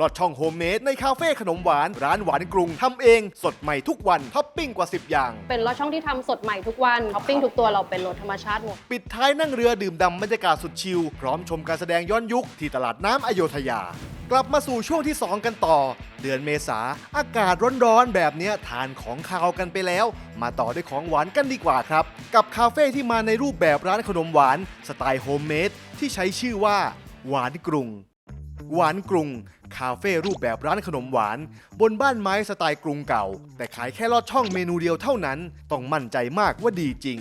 ลอดช่องโฮมเมดในคาเฟ่ขนมหวานร้านหวานกรุงทำเองสดใหม่ทุกวันท็อปปิ้งกว่า 10 อย่าง เป็นรสช่องที่ทำสดใหม่ทุกวันท็อปปิ้งทุกตัวเราเป็นรสธรรมชาติหมด ปิดท้ายนั่งเรือดื่มด่ำบรรยากาศสุดชิลพร้อมชมการแสดงย้อนยุคที่ตลาดน้ำอโยธยา กลับมาสู่ช่วงที่ 2 กันต่อ เดือนเมษาอากาศร้อนๆแบบเนี้ยทานของคาวกันไปแล้ว มาต่อด้วยของหวานกันดีกว่าครับ กับคาเฟ่ที่มาในรูปแบบร้านขนมหวานสไตล์โฮมเมดที่ใช้ชื่อว่า หวานกรุง หวานกรุง คาเฟ่รูปแบบร้านขนมหวาน บนบ้านไม้สไตล์กรุงเก่า แต่ขายแค่ลอดช่องเมนูเดียวเท่านั้น ต้องมั่นใจมากว่าดีจริง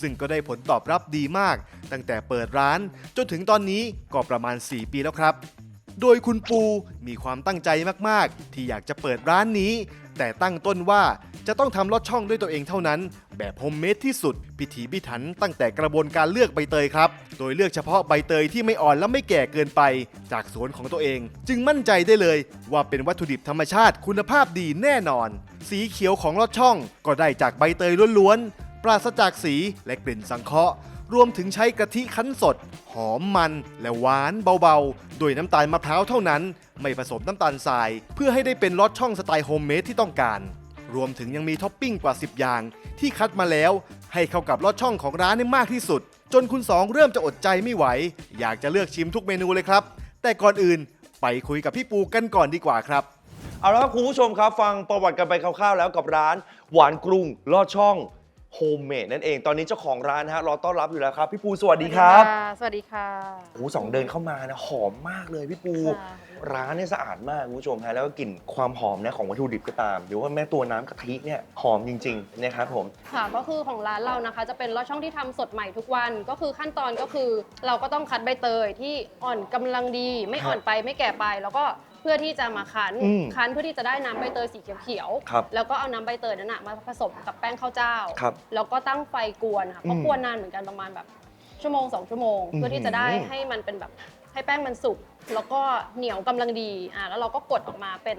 ซึ่งก็ได้ผลตอบรับดีมาก ตั้งแต่เปิดร้าน จนถึงตอนนี้ก็ประมาณ 4 ปีแล้วครับ โดยคุณปูมีความตั้งใจมากๆ ที่อยากจะเปิดร้านนี้ แต่ตั้งต้นว่า จะต้องทำลอดช่องด้วยตัวเองเท่านั้น แบบโฮมเมดที่สุด พิถีพิถันตั้งแต่กระบวนการเลือกใบเตยครับ โดยเลือกเฉพาะใบเตยที่ไม่อ่อนและไม่แก่เกินไป จากสวนของตัวเอง จึงมั่นใจได้เลย ว่าเป็นวัตถุดิบธรรมชาติคุณภาพดีแน่นอน สีเขียวของลอดช่องก็ได้จากใบเตยล้วนๆปราศจากสีและกลิ่นสังเคราะห์รวมถึงใช้กะทิคั้นสด หอมมันและหวานเบาๆ โดยน้ำตาลมะพร้าวเท่านั้น ไม่ผสมน้ำตาลทราย เพื่อให้ได้เป็นรสช่องสไตล์โฮมเมดที่ต้องการ รวมถึงยังมีท็อปปิ้งกว่า 10 อย่าง ที่คัดมาแล้ว ให้เข้ากับรสช่องของร้านได้มากที่สุด จนคุณสองเริ่มจะอดใจไม่ไหว อยากจะเลือกชิมทุกเมนูเลยครับ แต่ก่อนอื่นไปคุยกับพี่ปูกันก่อนดีกว่าครับ เอาละครับคุณผู้ชมครับ ฟังประวัติกันไปคร่าวๆแล้วกับร้าน หวานกรุงลอดช่องโฮมเมดนั่นเองตอนนี้เจ้าของร้านนะฮะรอต้อนรับอยู่แล้วครับ พี่ปูสวัสดีครับ สวัสดีค่ะ โอ้โหสองเดินเข้ามานะหอมมากเลยพี่ปู ค่ะ ร้านเนี่ยสะอาดมากคุณผู้ชมฮะแล้วก็กลิ่นความหอมนะของวัตถุดิบก็ตาม หรือว่าแม่ตัวน้ำกะทิเนี่ยหอมจริงๆนะครับผม ค่ะก็คือของร้านเรานะคะ จะเป็นรสช่องที่ทำสดใหม่ทุกวันก็คือขั้นตอนก็คือเราก็ต้องคัดใบเตยที่อ่อนกำลังดี ไม่อ่อนไปไม่แก่ไป แล้วก็เพื่อที่จะมาคั้นอืมคั้นเพื่อที่จะได้น้ำใบเตยสีเขียวครับแล้วก็เอาน้ำใบเตยนั้นนะมาผสมกับแป้งข้าวเจ้า ครับแล้วก็ตั้งไฟกวนค่ะอืมก็กวนนานเหมือนกันประมาณแบบชั่วโมงสองชั่วโมง เพื่อที่จะได้อืมให้มันเป็นแบบ ให้แป้งมันสุกแล้วก็เหนียวกำลังดีอ่าแล้วเราก็กดออกมาเป็น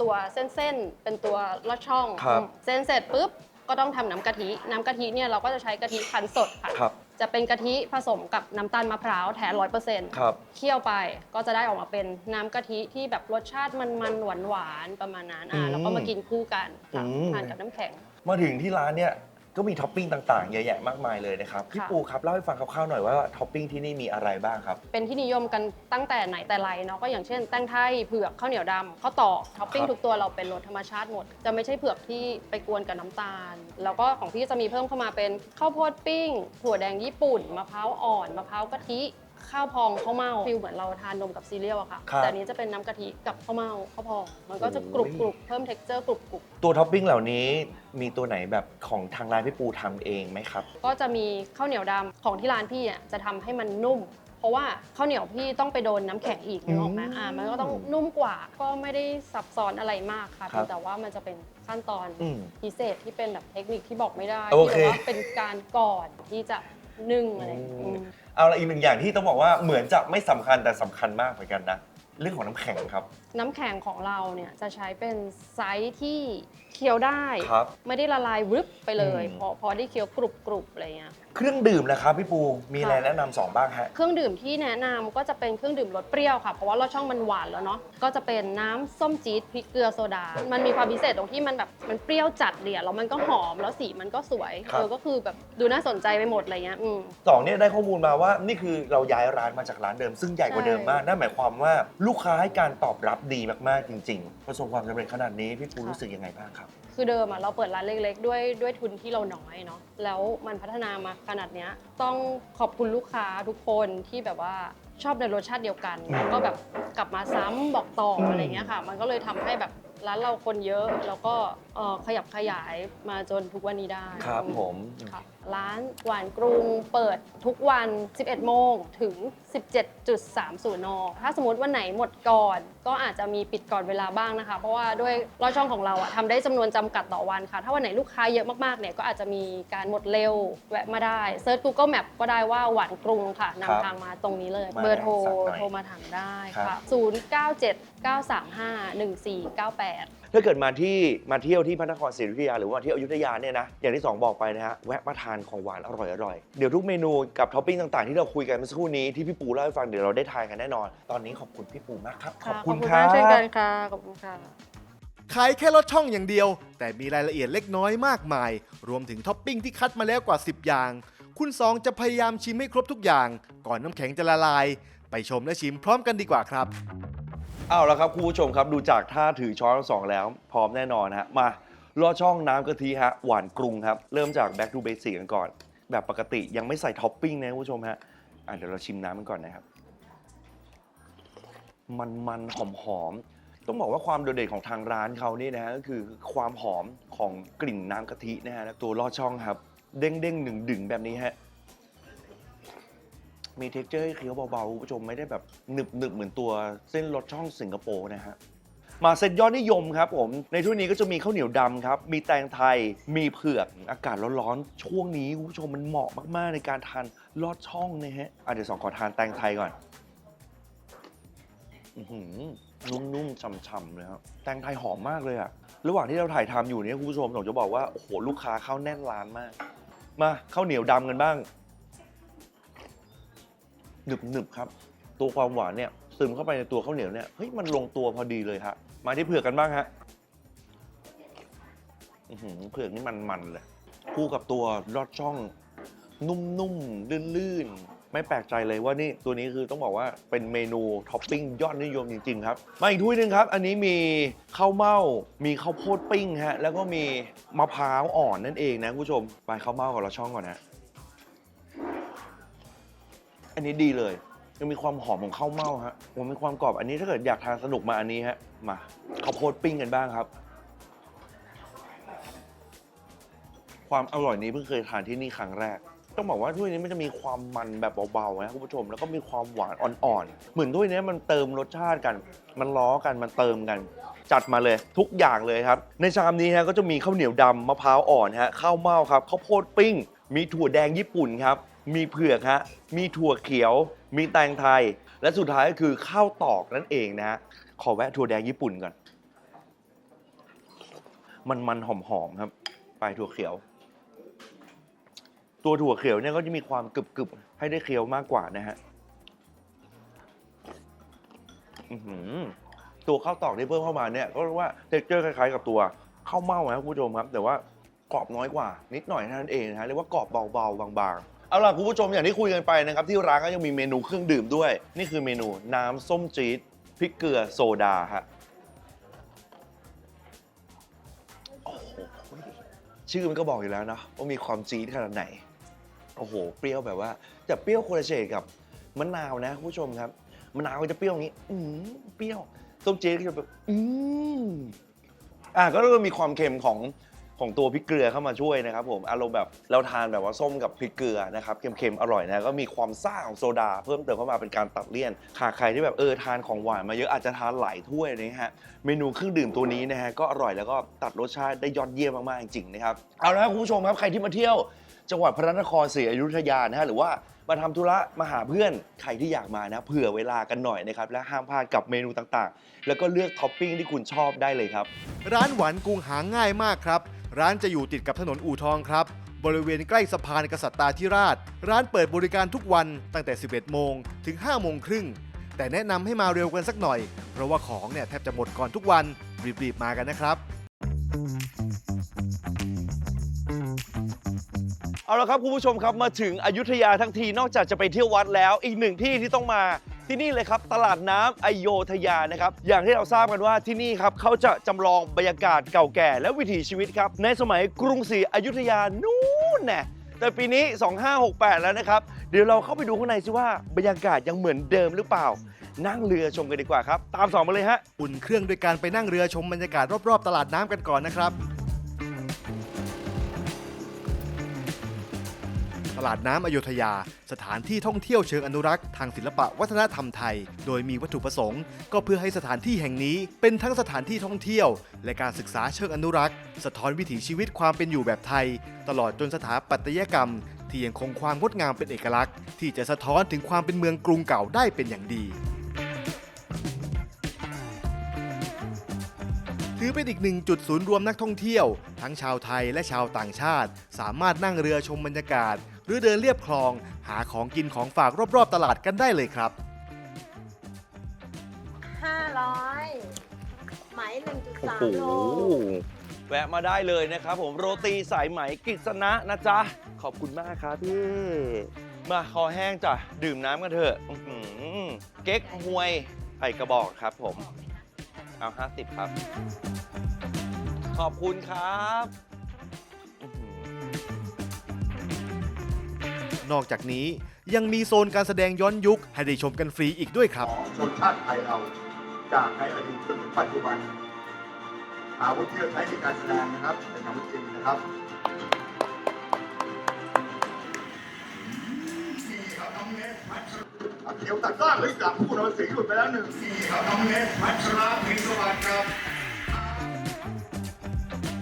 ตัวเส้นๆ เป็นตัวลอดช่อง ครับอืมเส้นเสร็จปุ๊บก็ต้องทำน้ำกะทิ น้ำกะทิเนี่ยเราก็จะใช้กะทิคั้นสดค่ะ ครับจะเป็นกะทิผสมกับน้ำตาลมะพร้าวแท้ร้อยเปอร์เซ็นต์ครับ เคี่ยวไปก็จะได้ออกมาเป็นน้ำกะทิที่แบบรสชาติมันๆหวานๆประมาณนั้นอ่าอืมแล้วก็มากินคู่กันค่ะอืมทานกับน้ำแข็ง มาถึงที่ร้านเนี่ย ก็มีท็อปปิ้งต่างๆเยอะแยะมากมายเลยนะครับพี่ค่ะ ปูครับเล่าให้ฟังคร่าวๆหน่อยว่าท็อปปิ้งที่นี่มีอะไรบ้างครับ เป็นที่นิยมกันตั้งแต่ไหนแต่ไรเนาะก็อย่างเช่นแตงไทยเผือกข้าวเหนียวดำข้าวตอกท็อปปิ้งครับ ทุกตัวเราเป็นรสธรรมชาติหมด จะไม่ใช่เผือกที่ไปกวนกับน้ำตาล แล้วก็ของพี่จะมีเพิ่มเข้ามาเป็นข้าวโพดปิ้งถั่วแดงญี่ปุ่นมะพร้าวอ่อนมะพร้าวกะทิ ข้าวพองข้าวเม่าฟิลเหมือนเราทานนมกับซีเรียลอะค่ะ ครับ แต่อันนี้จะเป็นน้ำกะทิกับข้าวเม่าข้าวพอง มันก็จะกรุบกรุบเพิ่ม t e x t อร์กรุบกรุบตัวท็อปปิ้งเหล่านี้มีตัวไหนแบบของทางร้านพี่ปูทำเองไหมครับ ก็จะมีข้าวเหนียวดำของที่ร้านพี่อะจะทำให้มันนุ่ม เพราะว่าข้าวเหนียวพี่ต้องไปโดนน้ำแข็งอีกนึกออกไหมอืมอ่ามันก็ต้องนุ่มกว่าก็ไม่ได้ซับซ้อนอะไรมากค่ะครับ เพียงแต่ว่ามันจะเป็นขั้นตอน อืม พิเศษที่เป็นแบบเทคนิคที่บอกไม่ได้โอที่เคแบบว่าเป็นการก่อนที่จะนึ่งอะไรอย่างเงี้ยอืม เอาละอีกหนึ่งอย่างที่ต้องบอกว่าเหมือนจะไม่สำคัญแต่สำคัญมากเหมือนกันนะ เรื่องของน้ำแข็งครับ น้ำแข็งของเราเนี่ยจะใช้เป็นไซส์ที่เคี้ยวได้ ครับ ไม่ได้ละลายวึบไปเลย อืม พอพอได้เคี้ยวกรุบกรุบๆอะไรเงี้ย เครื่องดื่มนะครับพี่ปูมีอะไรค่ะแนะนำสองบ้างฮะ เครื่องดื่มที่แนะนำก็จะเป็นเครื่องดื่มรสเปรี้ยวค่ะ เพราะว่าเราช่องมันหวานแล้วเนาะ ก็จะเป็นน้ำส้มจี๊ดพริกเกลือโซดา มันมีความพิเศษตรงที่มันแบบมันเปรี้ยวจัดเดียแล้วมันก็หอมแล้วสีมันก็สวยครับ เออก็คือแบบดูน่าสนใจไปหมดอะไรเงี้ยอืม สองเนี่ยได้ข้อมูลมาว่านี่คือเราย้ายร้านมาจากร้านเดิม ซึ่งใหญ่กว่าเดิมมากนั่นหมายความว่าลูกค้าให้การตอบรับดีมากๆจริง ๆ ประสบความสำเร็จขนาดนี้พี่ปูค่ะรู้สึกยังไงบ้างครับ คือเดิมอะเราเปิดร้านเล็กๆ ด้วยด้วยทุนที่เราน้อยเนาะแล้วมันพัฒนามาขนาดเนี้ยต้องขอบคุณลูกค้าทุกคนที่แบบว่าชอบในรสชาติเดียวกันอืมแล้วก็แบบกลับมาซ้ำบอกต่ออม อะไรเงี้ยค่ะ มันก็เลยทำให้แบบร้านเราคนเยอะ แล้วก็เอ่อขยับขยายมาจนทุกวันนี้ได้ครับผม ค่ะ ร้านหวานกรุงเปิดทุกวัน 11 โมงถึง 17.30 น ถ้าสมมติวันไหนหมดก่อน ก็อาจจะมีปิดก่อนเวลาบ้างนะคะ เพราะว่าด้วยรอดช่องของเราอะทำได้จำนวนจำกัดต่อวันค่ะ ถ้าวันไหนลูกค้าเยอะมากๆเนี่ยก็อาจจะมีการหมดเร็วแวะมาได้เซิร์ช Google Map ก็ได้ว่าหวานกรุงค่ะครับนำทางมาตรงนี้เลย มาเบอร์โทรสั่งหน่อยโทรมาถามได้ครัค่ะบ097 935 1498 ถ้าเกิดมาที่มาเที่ยวที่พระนครศรีอยุธยาหรือว่ามาเที่ยวอยุธยาเนี่ยนะอย่างที่สองบอกไปนะฮะแวะมาทานของหวานอร่อยๆเดี๋ยวทุกเมนูกับท็อปปิ้งต่างๆ ที่เราคุยกันเมื่อสักครู่นี้ที่พี่ปูเล่าให้ฟังเดี๋ยวเราได้ทานกันแน่นอน ตอนนี้ขอบคุณพี่ปูมากครับขอบคุณคมารักบเช่นกันค่ะขอบคุณค่ะขายแค่ลอดช่องอย่างเดียว แต่มีรายละเอียดเล็กน้อยมากมาย รวมถึงท็อปปิ้งที่คัดมาแล้วกว่า 10 อย่าง คุณสองจะพยายามชิมให้ครบทุกอย่าง ก่อนน้ำแข็งจะละลาย ไปชมและชิมพร้อมกันดีกว่าครับ เอาละครับคุณผู้ชมครับดูจากท่าถือช้อนทั้งสองแล้ว พร้อมแน่นอนฮะมาลอดช่องน้ำกะทิฮะหวานกรุงครับ เริ่มจาก back to basic กันก่อน แบบปกติยังไม่ใส่ท็อปปิ้งนะคุณผู้ชมฮะอะเดี๋ยวเราชิมน้ำกันก่อนนะครับ มันมันหอมหอมต้องบอกว่าความโดดเด่นของทางร้านเขานี่นะฮะก็คือความหอมของกลิ่นน้ำกะทินะฮะและตัวลอดช่องครับ เด้งเด้งหนึ่งดึงแบบนี้ฮะ มีเท็กเจอร์ให้เคี้ยวเบาๆคุณผู้ชมไม่ได้แบบหนึบหนึบๆเหมือนตัวเส้นรสช่องสิงคโปร์นะฮะ มาเซตยอดนิยมครับผม ในถ้วยนี้ก็จะมีข้าวเหนียวดำครับ มีแตงไทย มีเผือก อากาศร้อนๆ ช่วงนี้คุณผู้ชมมันเหมาะมากๆ ในการทานลอดช่องนะฮะอะเดี๋ยวสองขอทานแตงไทยก่อน อื้อหือนุ่มๆฉ่ำๆเลยครับ แตงไทยหอมมากเลยอะระหว่างที่เราถ่ายทำอยู่เนี่ยคุณผู้ชมผมจะบอกว่า โอ้โห ลูกค้าเข้าแน่นร้านมาก มาข้าวเหนียวดำกันบ้าง หนึบหนึบๆครับ ตัวความหวานเนี่ยซึมเข้าไปในตัวข้าวเหนียวเนี่ยเฮ้ยมันลงตัวพอดีเลยฮะมาที่เผือกกันบ้างฮะอือหือเผือกนี่มันมันๆเลยคู่กับตัวลอดช่อง นุ่มๆลื่นๆ ไม่แปลกใจเลยว่านี่ตัวนี้คือต้องบอกว่าเป็นเมนูท็อปปิ้งยอดนิยมจริง ๆ ครับ มาอีกถ้วยหนึ่งครับ อันนี้มีข้าวเม่ามีข้าวโพดปิ้งฮะแล้วก็มีมะพร้าวอ่อนนั่นเองนะคุณผู้ชมไปข้าวเม่ากับลอดช่องก่อนนะ อันนี้ดีเลย ยังมีความหอมของข้าวเม่าฮะมันมีความกรอบอันนี้ถ้าเกิดอยากทานสนุกมาอันนี้ฮะมาข้าวโพดปิ้งกันบ้างครับ ความอร่อยนี้เพิ่งเคยทานที่นี่ครั้งแรก ต้องบอกว่าถ้วยนี้มันจะมีความมันแบบเบาๆนะคุณผู้ชมแล้วก็มีความหวานอ่อนๆเหมือนถ้วยนี้มันเติมรสชาติกัน มันล้อกันมันเติมกัน จัดมาเลยทุกอย่างเลยครับ ในชามนี้ฮะก็จะมีข้าวเหนียวดำมะพร้าวอ่อนฮะข้าวเม่าครับข้าวโพดปิ้ง มีถั่วแดงญี่ปุ่นครับ มีเผือกฮะ มีถั่วเขียว มีแตงไทย และสุดท้ายก็คือข้าวตอกนั่นเองนะฮะ ขอแวะถั่วแดงญี่ปุ่นก่อน มันมันๆหอมๆครับ ไปถั่วเขียว ตัวถั่วเขียวเนี่ยก็จะมีความกรึบๆให้ได้เคี้ยวมากกว่านะฮะตัวข้าวตอกที่เพิ่มเข้ามาเนี่ยก็เรียกว่าเท็กเจอร์คล้ายๆ กับตัวข้าวเม่านะครับคุณผู้ชมครับ แต่ว่ากรอบน้อยกว่า นิดหน่อยเท่านั้นเองนะฮะเรียกว่ากรอบเบาๆบางๆ เอาล่ะคุณผู้ชมอย่างที่คุยกันไปนะครับที่ร้านก็ยังมีเมนูเครื่องดื่มด้วย นี่คือเมนูน้ำส้มจี๊ดพริกเกลือโซดาฮะโอ้โหชื่อมันก็บอกอยู่แล้วนะว่ามีความจี๊ดขนาดไหน โอ้โห เปรี้ยวแบบว่าแต่เปรี้ยวคนละเฉดกับมะนาวนะคุณผู้ชมครับมะนาวก็จะเปรี้ยวอย่างนี้ อืมเปรี้ยวส้มจี๊ดก็จะแบบอืมอะก็เริ่มมีความเค็มของ ของตัวพริกเกลือเข้ามาช่วยนะครับผมอารมณ์แบบเราทานแบบว่าส้มกับพริกเกลือนะครับเค็มๆอร่อยนะก็มีความซ่าของโซดา เพิ่มเติมเข้ามาเป็นการตัดเลี่ยนหากใครที่แบบเออทานของหวานมาเยอะอาจจะทานหลายถ้วยนะฮะเมนูเครื่องดื่มตัวนี้นะฮะก็อร่อยแล้วก็ตัดรสชาติได้ยอดเยี่ยมมากๆจริงๆนะครับเอาละครับคุณผู้ชมครับใครที่มาเที่ยวจังหวัดพระนครศรีอยุธยานะฮะหรือว่ามาทำธุระมาหาเพื่อนใครที่อยากมานะเผื่อเวลากันหน่อยนะครับและห้ามพลาดกับเมนูต่างๆ แล้วก็เลือกท็อปปิ้งที่คุณชอบได้เลยครับ ร้านหวานกรุงหาง่ายมากครับ ร้านจะอยู่ติดกับถนนอู่ทองครับ บริเวณใกล้สะพานกษัตริย์ธิราช ร้านเปิดบริการทุกวันตั้งแต่ 11 โมงถึง 5 โมงครึ่ง แต่แนะนำให้มาเร็วกันสักหน่อย เพราะว่าของเนี่ยแทบจะหมดก่อนทุกวัน รีบๆมากันนะครับเอาละครับคุณผู้ชมครับมาถึงอยุธยาทั้งทีนอกจากจะไปเที่ยววัดแล้ว อีกหนึ่งที่ที่ต้องมา ที่นี่เลยครับตลาดน้ำอโยธยานะครับอย่างที่เราทราบกันว่าที่นี่ครับเขาจะจำลองบรรยากาศเก่าแก่ และวิถีชีวิตครับในสมัยกรุงศรีอยุธยานู่นแน่แต่ปีนี้ 2568 แล้วนะครับ เดี๋ยวเราเข้าไปดูข้างในซิว่าบรรยากาศยังเหมือนเดิมหรือเปล่า นั่งเรือชมกันดีกว่าครับ ตามสองมาเลยฮะ อุ่นเครื่องด้วยการไปนั่งเรือชมบรรยากาศรอบๆ ตลาดน้ำกันก่อนนะครับ ตลาดน้ำอโยธยา สถานที่ท่องเที่ยวเชิงอนุรักษ์ทางศิลปะวัฒนธรรมไทย โดยมีวัตถุประสงค์ ก็เพื่อให้สถานที่แห่งนี้เป็นทั้งสถานที่ท่องเที่ยว และการศึกษาเชิงอนุรักษ์ สะท้อนวิถีชีวิตความเป็นอยู่แบบไทย ตลอดจนสถาปัตยกรรม ที่ยังคงความงดงามเป็นเอกลักษณ์ ที่จะสะท้อนถึงความเป็นเมืองกรุงเก่าได้เป็นอย่างดี ถือเป็นอีกหนึ่งจุดศูนย์รวมนักท่องเที่ยว ทั้งชาวไทยและชาวต่างชาติ สามารถนั่งเรือชมบรรยากาศ หรือเดินเลียบคลอง หาของกินของฝากรอบๆตลาดกันได้เลยครับ500ไหมโอ้โห1.3โลแวะมาได้เลยนะครับผมโรตีสายไหมกฤษณะนะจ๊ะ ขอบคุณมากครับพี่ มาคอแห้งจ้ะ ดื่มน้ำกันเถอะอื้อหือเก๊กฮวยไผ่กระบอกครับผม เอา50ครับ ขอบคุณครับอื้อหือนอกจากนี้ยังมีโซนการแสดงย้อนยุคให้ได้ชมกันฟรีอีกด้วยครับ ของชนชาติไทยเราจากในอดีตจนถึงปัจจุบันอาวุธที่เราใช้ในการแสดงนะครับเป็นอาวุธจริงนะครับ เขียวตัดก้านหรือกลับผู้นำสีหลุดไปแล้วหนึ่งสี่ครับน้องเนสพัชราพิสวัสดิ์ครับ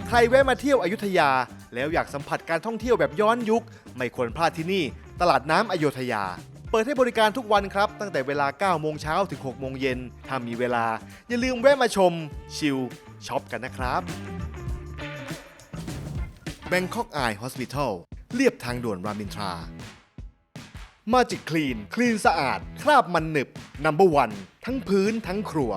ใครแวะมาเที่ยวอยุธยา แล้วอยากสัมผัสการท่องเที่ยวแบบย้อนยุค ไม่ควรพลาดที่นี่ ตลาดน้ำอโยธยา เปิดให้บริการทุกวันครับ ตั้งแต่เวลา 9 โมงเช้าถึง 6 โมงเย็นถ้ามีเวลา อย่าลืมแวะมาชม ชิลช็อปกันนะครับ Bangkok Eye Hospital เรียบทางด่วนรามินทรา Magic Clean คลีนสะอาด คราบมันหนึบ Number One ทั้งพื้นทั้งครัว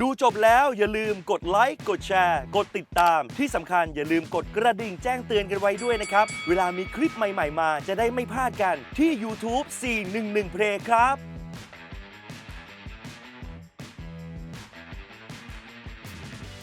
ดูจบแล้วอย่าลืมกดไลค์กดแชร์ กดติดตามที่สำคัญอย่าลืมกดกระดิ่งแจ้งเตือนกันไว้ด้วยนะครับ เวลามีคลิปใหม่ ๆ มาจะได้ไม่พลาดกันที่ YouTube 411 Play ครับ